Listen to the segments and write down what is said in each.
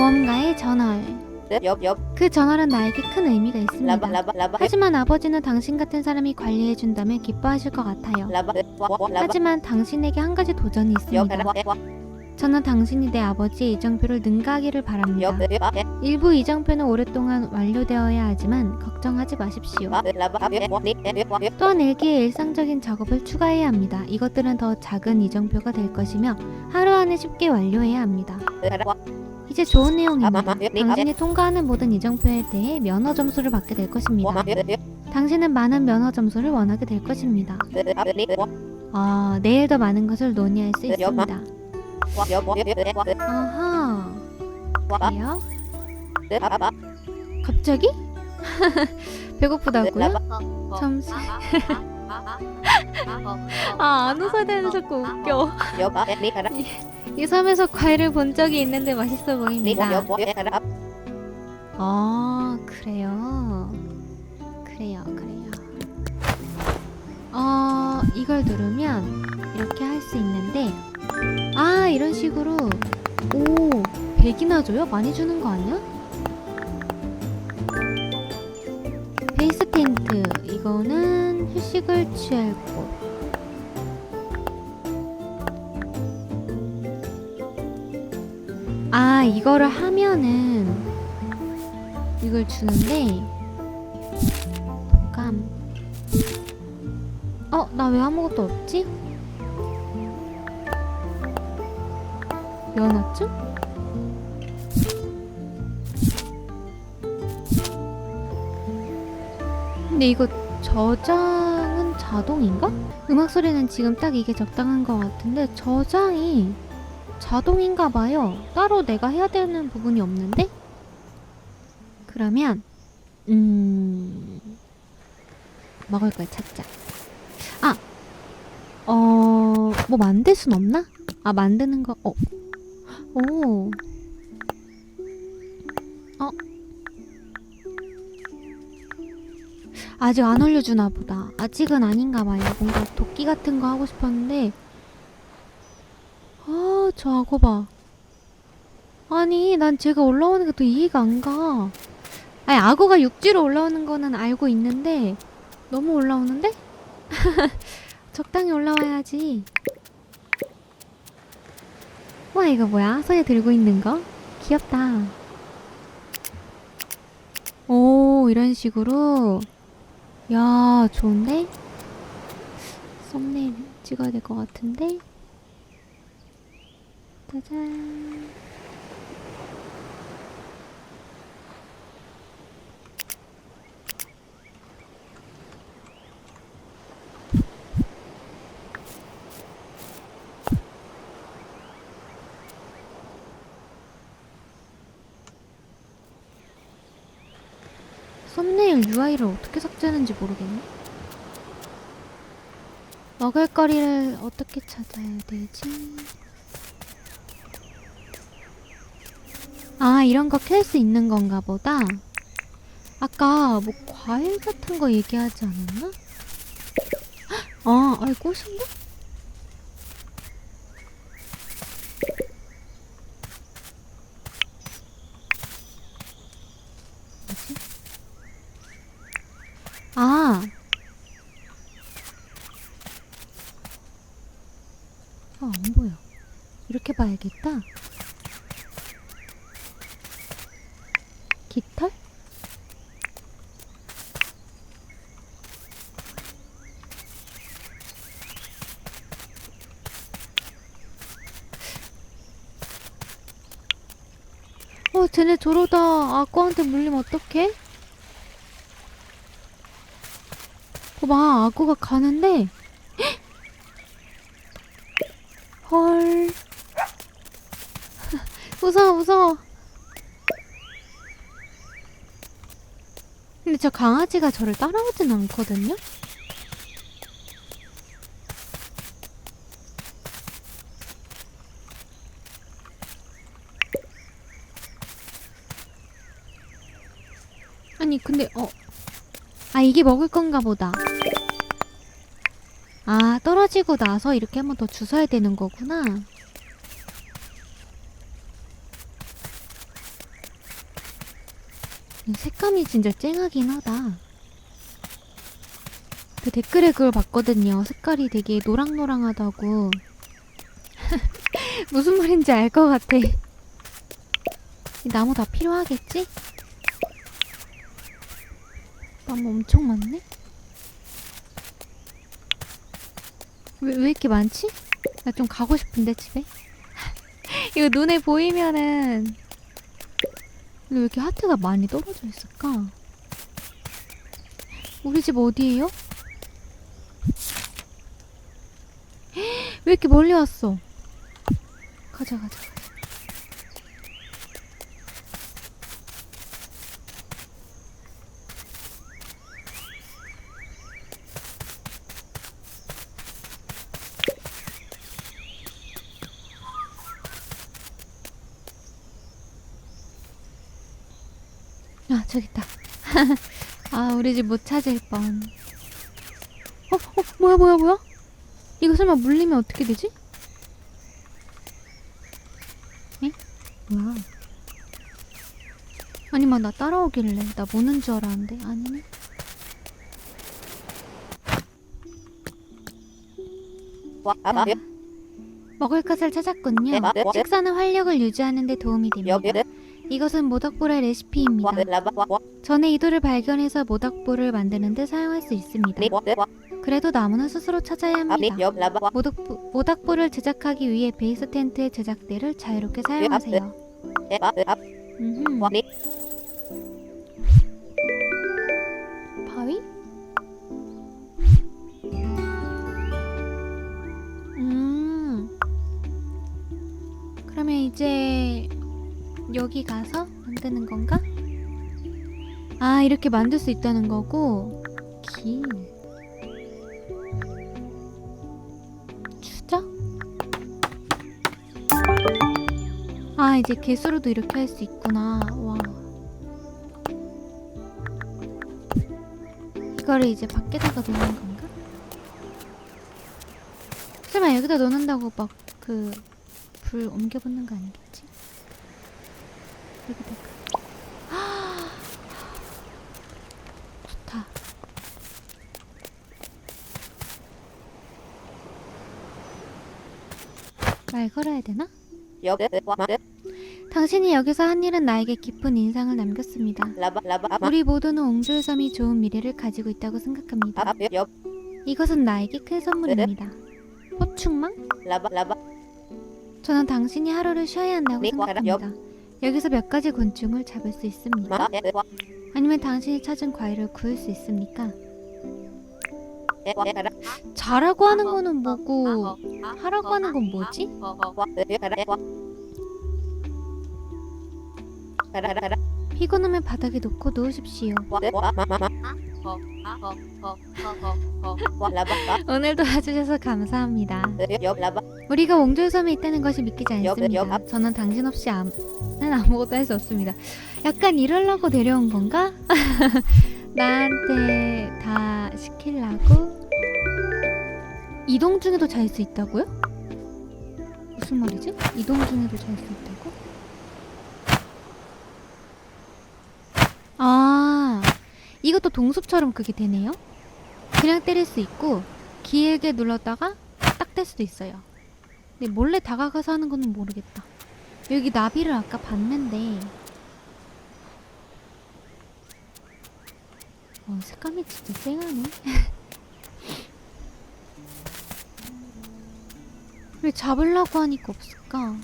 무언가의 전월. 옆, 옆, 그 전월은 나에게 큰 의미가 있습니다. 라바, 라바, 라바, 하지만 아버지는 당신 같은 사람이 관리해 준다면 기뻐하실 것 같아요. 라바, 와, 라바, 하지만 당신에게 한 가지 도전이 옆, 있습니다. 저는 당신이 내 아버지의 이정표를 능가하기를 바랍니다. 옆, 옆, 일부 이정표는 오랫동안 완료되어야 하지만 걱정하지 마십시오. 네, 옆, 또한 일기에 일상적인 작업을 추가해야 합니다. 이것들은 더 작은 이정표가 될 것이며 하루 안에 쉽게 완료해야 합니다. 와, 이제 좋은 내용입니다. 네, 네, 당신이 통과하는 모든 이정표에 대해 면허 점수를 받게 될 것입니다. 당신은 많은 면허 점수를 원하게 될 것입니다. 아, 네, 와, 아, 내일 더 많은 것을 논의할 수 있습니다. 아하. 와, 그래요? 갑자기? 배고프다고요? 잠시. 아, 안 웃어야 되는 자꾸 웃겨. 이 섬에서 과일을 본 적이 있는데 맛있어 네, 보입니다. 아, 그래요. 그래요, 그래요. 어, 이걸 누르면 이렇게 할 수 있는데, 아, 이런 식으로, 오, 100이나 줘요? 많이 주는 거 아니야? 베이스 텐트, 이거는 휴식을 취할 곳. 아, 이거를 하면은, 이걸 주는데 독감 어? 나 왜 아무것도 없지? 면허증? 근데 이거 저장은 자동인가? 음악 소리는 지금 딱 이게 적당한 것 같은데 저장이 자동인가 봐요. 따로 내가 해야 되는 부분이 없는데? 그러면 음 먹을 걸 찾자. 아, 어, 뭐 만들 순 없나? 아 만드는 거, 어, 오, 어, 아직 안 올려주나 보다. 아직은 아닌가 봐요. 뭔가 도끼 같은 거 하고 싶었는데, 아, 저 악어 봐. 아니, 난 제가 올라오는 게 또 이해가 안 가. 아니 악어가 육지로 올라오는 거는 알고 있는데 너무 올라오는데? 적당히 올라와야지. 와 이거 뭐야? 손에 들고 있는 거? 귀엽다. 오 이런 식으로 야 좋은데? 썸네일 찍어야 될 것 같은데? 짜잔 썸네일 UI를 어떻게 삭제하는지 모르겠네. 먹을 거리를 어떻게 찾아야 되지? 아, 이런 거켤수 있는 건가 보다. 아까 뭐 과일 같은 거 얘기하지 않았나? 아, 아이 꽃인데? 뭐지? 아. 아, 안 보여. 이렇게 봐야겠다. 쟤네 저러다 악어한테 물리면 어떡해? 봐봐, 악어가 가는데. 헐. 무서워, 무서워. 근데 저 강아지가 저를 따라오진 않거든요? 아니, 근데, 어. 아, 이게 먹을 건가 보다. 아, 떨어지고 나서 이렇게 한 번 더 주워야 되는 거구나. 색감이 진짜 쨍하긴 하다. 그 댓글에 그걸 봤거든요. 색깔이 되게 노랑노랑하다고. 무슨 말인지 알 것 같아. 이 나무 다 필요하겠지? 나무 엄청 많네? 왜, 왜 이렇게 많지? 나 좀 가고 싶은데, 집에? 이거 눈에 보이면은, 왜 이렇게 하트가 많이 떨어져 있을까? 우리 집 어디예요? 왜 이렇게 멀리 왔어? 가자, 가자, 가자. 아, 저기 있다. 아, 우리 집 못 찾을 뻔. 어, 어, 뭐야, 뭐야, 뭐야? 이거 설마 물리면 어떻게 되지? 에? 뭐야? 아니면 나 따라오길래 나 모는 줄 알았는데 아니네. 와, 아, 아, 먹을 것을 찾았군요. 네, 네. 식사는 활력을 유지하는 데 도움이 됩니다. 네. 이것은 모닥불의 레시피입니다. 전에 이도를 발견해서 모닥불을 만드는 데 사용할 수 있습니다. 네, 와, 네, 와, 그래도 나무는 스스로 찾아야 아, 네, 합니다. 모닥불, 모닥불을 제작하기 위해 베이스 텐트의 제작대를 자유롭게 사용하세요. 네, 아, 네, 아, 음흠. 와, 네, 바위? 음. 그러면 이제 여기 가서 만드는 건가? 아, 이렇게 만들 수 있다는 거고. 기. 추적? 아, 이제 개수로도 이렇게 할 수 있구나. 와. 이거를 이제 밖에다가 놓는 건가? 설마 여기다 놓는다고 막 그 불 옮겨 붙는 거 아니겠지? 여기다가 좋다 말 걸어야 되나? 당신이 여기서 한 일은 나에게 깊은 인상을 남겼습니다. 우리 모두는 옹졸섬이 좋은 미래를 가지고 있다고 생각합니다. 아, 여, 이것은 나에게 큰 선물입니다. 호충망? 저는 당신이 하루를 쉬어야 한다고 네, 생각합니다. 여기서 몇 가지 곤충을 잡을 수 있습니까? 아니면 당신이 찾은 과일을 구할 수 있습니까? 자라고 하는 거는 뭐고 하라고 하는 건 뭐지? 피곤하면 바닥에 놓고 누우십시오. 와, 네, 라바, 오늘도 와주셔서 감사합니다. 네, 라바, 우리가 옹졸섬에 있다는 것이 믿기지 여, 않습니다. 저는 당신 없이 아무, 난 아무것도 할 수 없습니다. 약간 이러려고 데려온 건가? 나한테 다 시키려고? 이동 중에도 잘 수 있다고요? 무슨 말이지? 이동 중에도 잘 수 있다고? 아, 이것도 동숲처럼 그게 되네요? 그냥 때릴 수 있고, 길게 눌렀다가 딱 뗄 수도 있어요. 근데 몰래 다가가서 하는 거는 모르겠다. 여기 나비를 아까 봤는데 어, 색감이 진짜 쨍하네. 왜 잡으려고 하니까 없을까?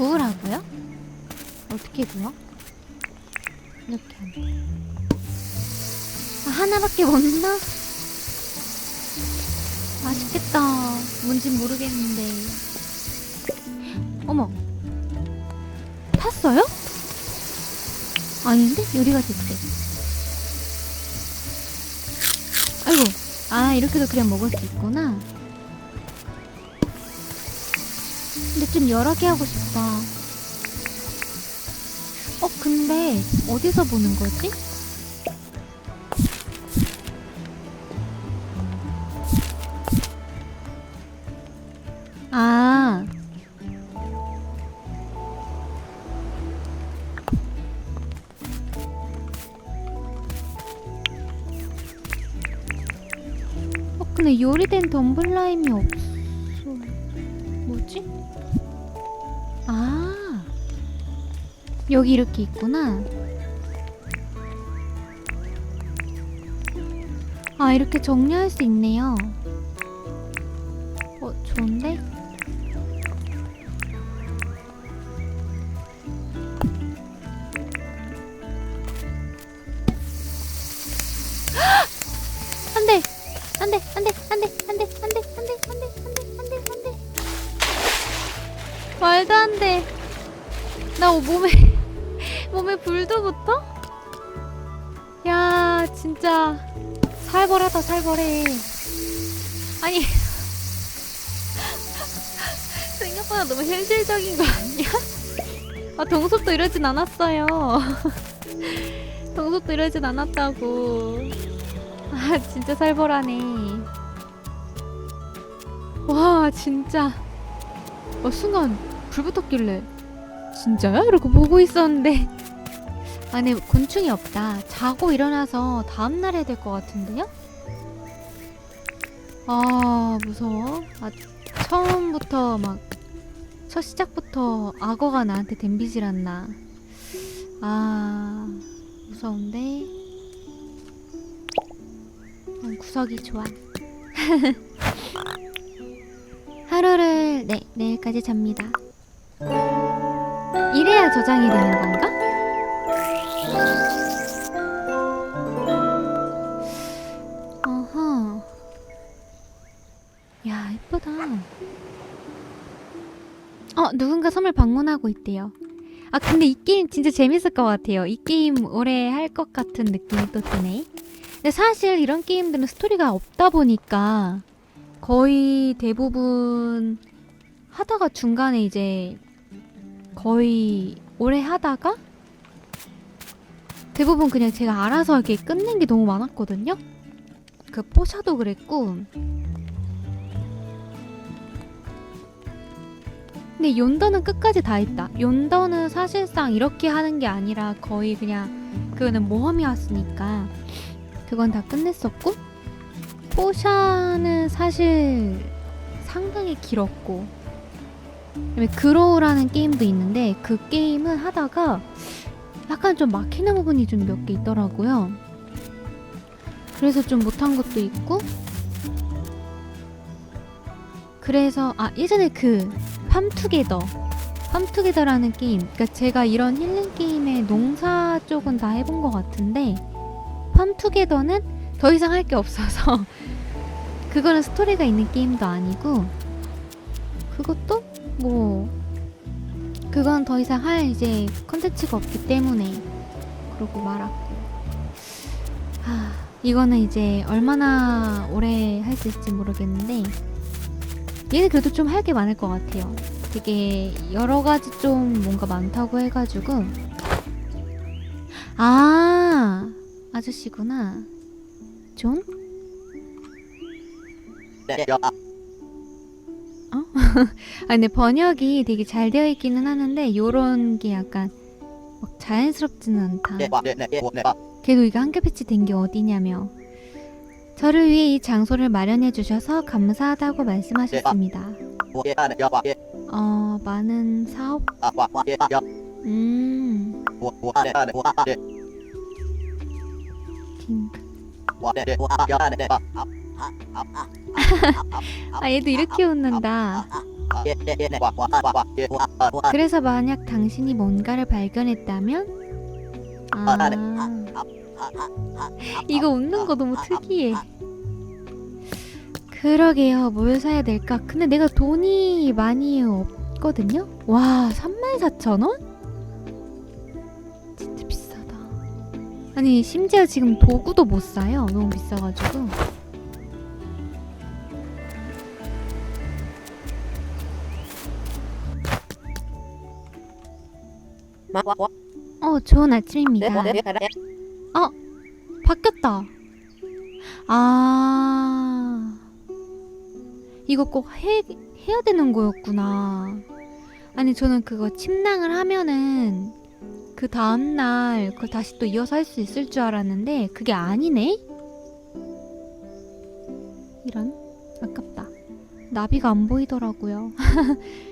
구우라고요? 어떻게 구워? 이렇게 하면 아, 하나밖에 못 넣나? 맛있겠다. 뭔진 모르겠는데. 어머. 탔어요? 아닌데? 요리가 됐대. 아이고. 아, 이렇게도 그냥 먹을 수 있구나. 근데 좀 여러 개 하고 싶다. 근데 어디서 보는 거지? 아, 어, 근데 요리된 덤블라임이 없어. 여기 이렇게 있구나. 아, 이렇게 정리할 수 있네요. 어, 좋은데? 말도 안 돼. 나 몸에 몸에 불도 붙어? 야, 진짜 살벌하다 살벌해. 아니 생각보다 너무 현실적인 거 아니야? 아 동섭도 이러진 않았어요. 동섭도 이러진 않았다고. 아 진짜 살벌하네. 와 진짜. 어 순간 불 붙었길래 진짜야? 이러고 보고 있었는데 안에 곤충이 없다. 자고 일어나서 다음 날 해야 될 것 같은데요? 아 무서워. 아 처음부터 막 첫 시작부터 악어가 나한테 댐비질 않나. 아 무서운데. 음, 구석이 좋아. 하루를 네 내일까지 잡니다. 이래야 저장이 되는 건가? 어허. 야, 예쁘다. 어, 누군가 섬을 방문하고 있대요. 아, 근데 이 게임 진짜 재밌을 것 같아요. 이 게임 오래 할 것 같은 느낌이 또 드네. 근데 사실 이런 게임들은 스토리가 없다 보니까 거의 대부분 하다가 중간에 이제 거의 오래 하다가 대부분 그냥 제가 알아서 이렇게 끝낸 게 너무 많았거든요. 그 포샤도 그랬고. 근데 연더는 끝까지 다 했다. 연더는 사실상 이렇게 하는 게 아니라 거의 그냥 그거는 모험이었으니까 그건 다 끝냈었고 포샤는 사실 상당히 길었고 그다음에 그로우라는 게임도 있는데 그 게임은 하다가 약간 좀 막히는 부분이 좀 몇 개 있더라고요. 그래서 좀 못한 것도 있고 그래서 아 예전에 그 팜투게더 팜투게더라는 게임 그러니까 제가 이런 힐링 게임의 농사 쪽은 다 해본 것 같은데 팜투게더는 더 이상 할 게 없어서 그거는 스토리가 있는 게임도 아니고 그것도 뭐 그건 더 이상 할 이제 컨텐츠가 없기 때문에 그러고 말았고. 하, 이거는 이제 얼마나 오래 할 수 있을지 모르겠는데 얘는 그래도 좀 할 게 많을 것 같아요. 되게 여러 가지 좀 뭔가 많다고 해가지고. 아 아저씨구나. 존? 아 근데 번역이 되게 잘 되어 있기는 하는데 요런 게 약간 막 자연스럽지는 않다. 걔도 이거 한글 패치 된 게 어디냐며. 저를 위해 이 장소를 마련해 주셔서 감사하다고 말씀하셨습니다. 어, 많은 사업? 음, 딩크. 아, 얘도 이렇게 웃는다. 그래서 만약 당신이 뭔가를 발견했다면? 아, 이거 웃는 거 너무 특이해. 그러게요. 뭘 사야 될까? 근데 내가 돈이 많이 없거든요? 와, 34,000원? 진짜 비싸다. 아니, 심지어 지금 도구도 못 사요. 너무 비싸가지고. 어, 좋은 아침입니다. 바뀌었다. 아, 이거 꼭 해, 해야 되는 거였구나. 아니, 저는 그거 침낭을 하면은 그 다음날 그걸 다시 또 이어서 할 수 있을 줄 알았는데 그게 아니네? 이런. 나비가 안 보이더라고요.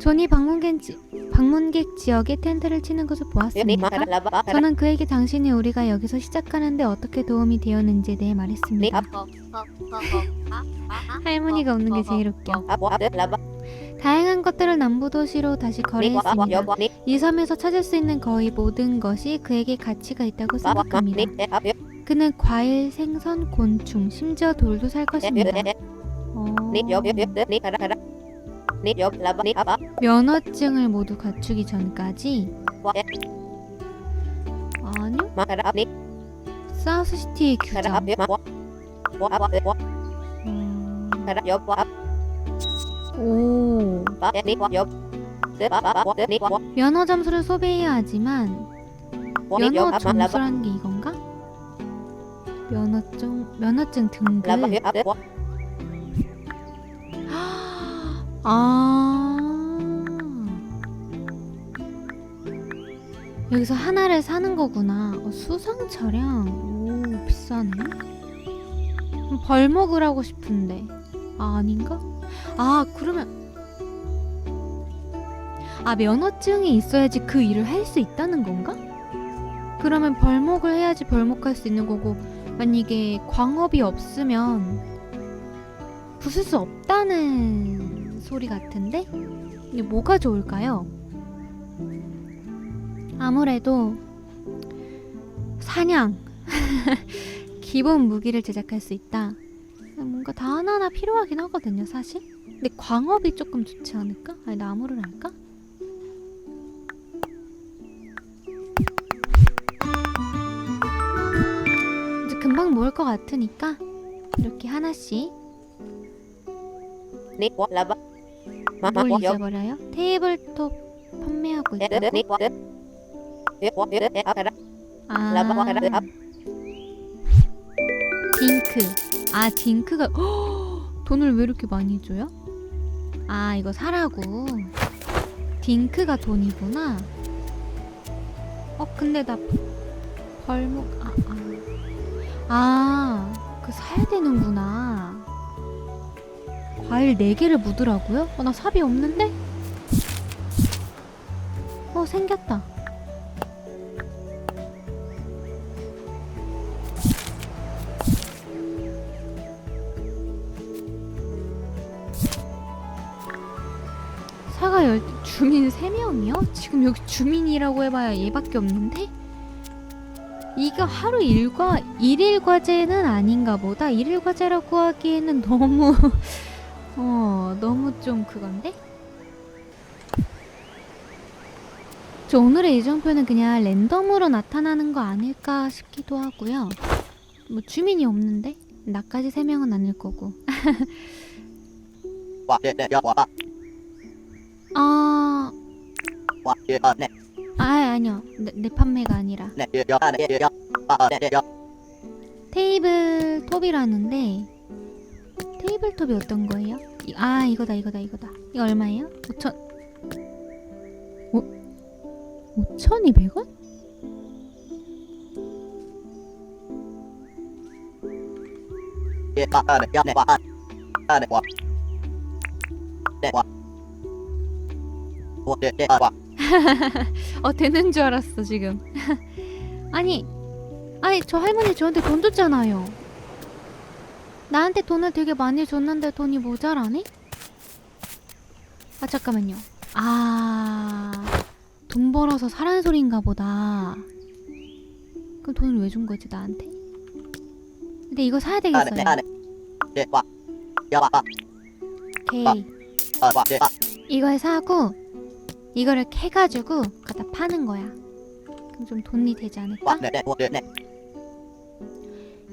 존이 방문객, 지, 방문객 지역에 텐트를 치는 것을 보았습니다. 저는 그에게 당신이 우리가 여기서 시작하는데 어떻게 도움이 되었는지에 대해 말했습니다. 할머니가 웃는 게 제일 웃겨. 다양한 것들을 남부도시로 다시 거래했습니다. 이 섬에서 찾을 수 있는 거의 모든 것이 그에게 가치가 있다고 생각합니다. 그는 과일, 생선, 곤충, 심지어 돌도 살 것입니다. 어, 면허증을 모두 갖추기 전까지 아니요 사우스시티의 규정. 음, 오. 면허 점수를 소비해야 하지만 면허 점수라는 게 이건가? 면허증 면허증 등급 아. 여기서 하나를 사는 거구나. 어, 수상 차량. 오 비싸네. 벌목을 하고 싶은데. 아 아닌가? 아 그러면. 아 면허증이 있어야지 그 일을 할 수 있다는 건가? 그러면 벌목을 해야지 벌목할 수 있는 거고 만약에 광업이 없으면 부술 수 없다는 소리 같은데 이게 뭐가 좋을까요? 아무래도 사냥 기본 무기를 제작할 수 있다. 뭔가 다 하나하나 필요하긴 하거든요, 사실. 근데 광업이 조금 좋지 않을까? 아니 나무를 할까? 이제 금방 모을 것 같으니까 이렇게 하나씩 뭘 잊어버려요? 테이블톱 판매하고 있다고? 아 딩크. 아 딩크가 헉, 돈을 왜 이렇게 많이 줘요? 아 이거 사라고. 딩크가 돈이구나. 어 근데 나 벌목 아아아그 사야 되는구나 과일 4개를 묻으라고요? 어, 나 삽이 없는데? 어 생겼다 사과 열 주민 3명이요? 지금 여기 주민이라고 해봐야 얘밖에 없는데? 이거 하루 일과 일일 과제는 아닌가 보다. 일일 과제라고 하기에는 너무 어 너무 좀 그건데? 저 오늘의 이정표는 그냥 랜덤으로 나타나는 거 아닐까 싶기도 하고요. 뭐 주민이 없는데 나까지 3명은 아닐 거고. 아, 아 아니요. 내, 내 판매가 아니라 테이블 톱이라는데 테이블 톱이 어떤 거예요? 이- 아 이거다 이거다 이거다. 이거 얼마예요? 5천. 오, 5,200원? 어 되는 줄 알았어 지금. 아니, 아니 저 할머니 저한테 돈 줬잖아요. 나한테 돈을 되게 많이 줬는데 돈이 모자라네? 아 잠깐만요. 아, 돈 벌어서 사라는 소리인가 보다. 그럼 돈을 왜 준 거지 나한테? 근데 이거 사야 되겠어요. 오케이. 이걸 사고 이거를 캐가지고 갖다 파는 거야. 그럼 좀 돈이 되지 않을까?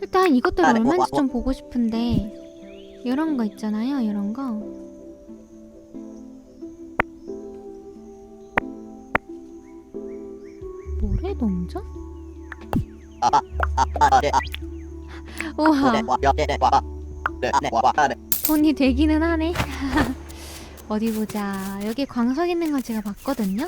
일단 이것들 아, 네. 얼마인지 좀 보고 싶은데 이런 거 있잖아요. 이런 거. 모래 동전? 우와 돈이 되기는 하네. 어디 보자. 여기 광석 있는 건 제가 봤거든요.